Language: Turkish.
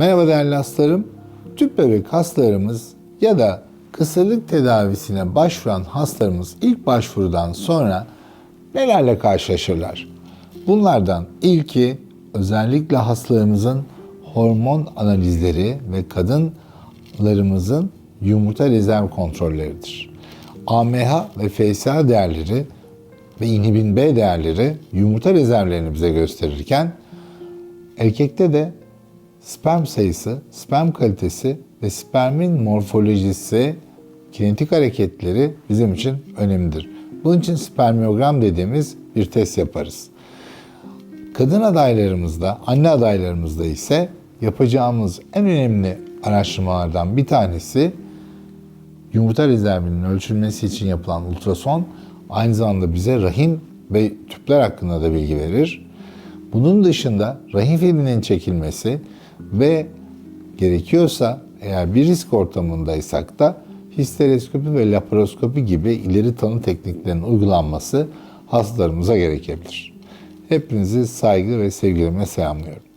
Merhaba değerli hastalarım. Tüp bebek hastalarımız ya da kısırlık tedavisine başvuran hastalarımız ilk başvurudan sonra nelerle karşılaşırlar? Bunlardan ilki özellikle hastalarımızın hormon analizleri ve kadınlarımızın yumurta rezerv kontrolleridir. AMH ve FSH değerleri ve inhibin B değerleri yumurta rezervlerini bize gösterirken erkekte de sperm sayısı, sperm kalitesi ve spermin morfolojisi, kinetik hareketleri bizim için önemlidir. Bunun için spermiyogram dediğimiz bir test yaparız. Kadın adaylarımızda, anne adaylarımızda ise yapacağımız en önemli araştırmalardan bir tanesi yumurta rezervinin ölçülmesi için yapılan ultrason aynı zamanda bize rahim ve tüpler hakkında da bilgi verir. Bunun dışında rahim filminin çekilmesi ve gerekiyorsa eğer bir risk ortamındaysak da histeroskopi ve laparoskopi gibi ileri tanı tekniklerinin uygulanması hastalarımıza gerekebilir. Hepinizi saygı ve sevgilerimle selamlıyorum.